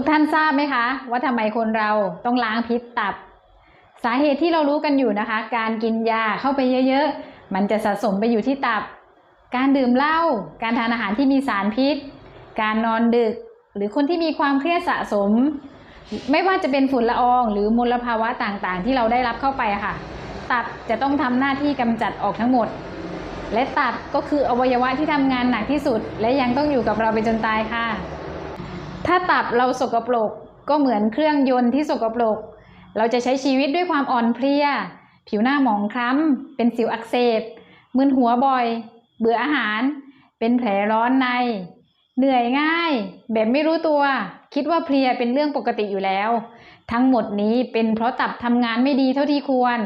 ทุกท่านทราบไหมคะ ว่าทำไมคนเราต้องล้างพิษตับ สาเหตุที่เรารู้กันอยู่นะคะ การกินยาเข้าไปเยอะๆ มันจะสะสมไปอยู่ที่ตับ การดื่มเหล้าการทานอาหารที่มีสารพิษ การนอนดึก หรือคนที่มีความเครียดสะสม ไม่ว่าจะเป็นฝุ่นละออง หรือมลภาวะต่างๆ ที่เราได้รับเข้าไปค่ะ ตับจะต้องทำหน้าที่กำจัดออกทั้งหมด และตับก็คืออวัยวะที่ทำงานหนักที่สุด และยังต้องอยู่กับเราไปจนตายค่ะ ถ้าตับเราสกปรกก็เหมือนเครื่องยนต์ที่สกปรก เราจะใช้ชีวิตด้วยความอ่อนเพลีย ผิวหน้าหมองคล้ำ เป็นสิวอักเสบ มึนหัวบ่อย เบื่ออาหาร เป็นแผลร้อนใน เหนื่อยง่าย แบบไม่รู้ตัว คิดว่าเพลียเป็นเรื่องปกติอยู่แล้ว ทั้งหมดนี้เป็นเพราะตับทำงานไม่ดีเท่าที่ควร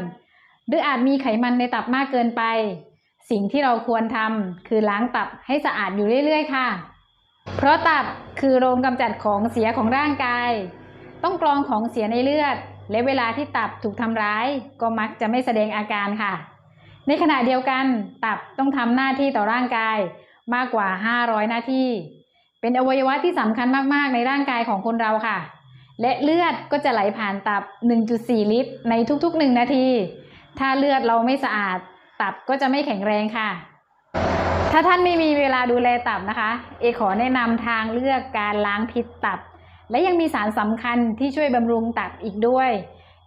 หรืออาจมีไขมันในตับมากเกินไป สิ่งที่เราควรทำคือล้างตับให้สะอาดอยู่เรื่อย ๆ ค่ะ เพราะตับคือโรงกำจัดของเสียของร่างกาย ต้องกรองของเสียในเลือด และเวลาที่ตับถูกทำร้าย ก็มักจะไม่แสดงอาการค่ะ ในขณะเดียวกัน ตับต้องทำหน้าที่ต่อร่างกายมากกว่า 500 หน้าที่ เป็นอวัยวะที่สำคัญมากๆ ในร่างกายของคนเราค่ะ และเลือดก็จะไหลผ่านตับ 1.4 ลิตร ในทุกๆ 1 นาที ถ้าเลือดเราไม่สะอาด ตับก็จะไม่แข็งแรงค่ะ ถ้าท่านไม่มีเวลาดูแลตับนะคะ เอขอแนะนำทางเลือกการล้างพิษตับ และยังมีสารสำคัญที่ช่วยบำรุงตับอีกด้วย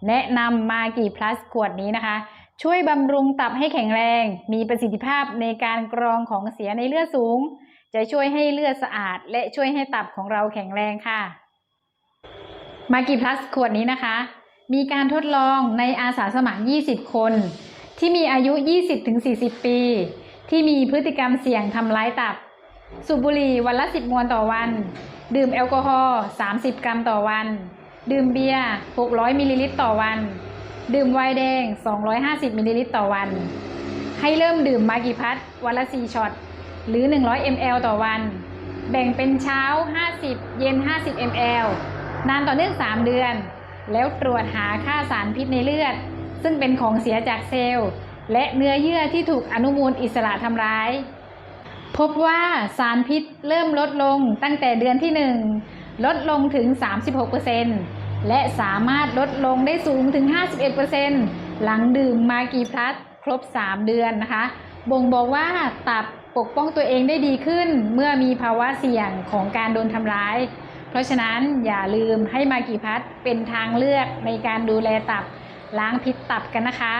แนะนำมากี่พลัสขวดนี้นะคะ ช่วยบำรุงตับให้แข็งแรง มีประสิทธิภาพในการกรองของเสียในเลือดสูง จะช่วยให้เลือดสะอาด และช่วยให้ตับของเราแข็งแรงค่ะ มากี่พลัสขวดนี้นะคะ มีการทดลองในอาสาสมัคร 20 คน ที่มีอายุ 20-40 ปี ที่มีพฤติกรรมเสี่ยงทำร้ายตับ สูบบุหรี่วันละ 10 มวนต่อวัน ดื่มแอลกอฮอล์30 กรัมต่อวัน ดื่มเบียร์ 600 มิลลิลิตรต่อวัน ดื่มไวน์แดง 250 มิลลิลิตรต่อวัน ให้เริ่มดื่มมากิพัทวันละ 4 ช็อต หรือ 100 ml ต่อวัน แบ่งเป็นเช้า 50 เย็น 50 ml นานต่อเนื่อง 3 เดือน แล้วตรวจหาค่าสารพิษในเลือด ซึ่งเป็นของเสียจากเซลล์ และเนื้อเยื่อที่ถูกอนุมูลอิสระทำร้าย พบว่าสารพิษเริ่มลดลงตั้งแต่เดือนที่ 1 ลดลงถึง 36%และสามารถลดลงได้สูงถึง 51%หลังดื่มมากีพลัสครบ 3 เดือนนะคะ บ่งบอกว่าตับปกป้องตัวเองได้ดีขึ้นเมื่อมีภาวะเสี่ยงของการโดนทำร้าย เพราะฉะนั้นอย่าลืมให้มากีพัทเป็นทางเลือกในการดูแลตับล้างพิษตับกันนะคะ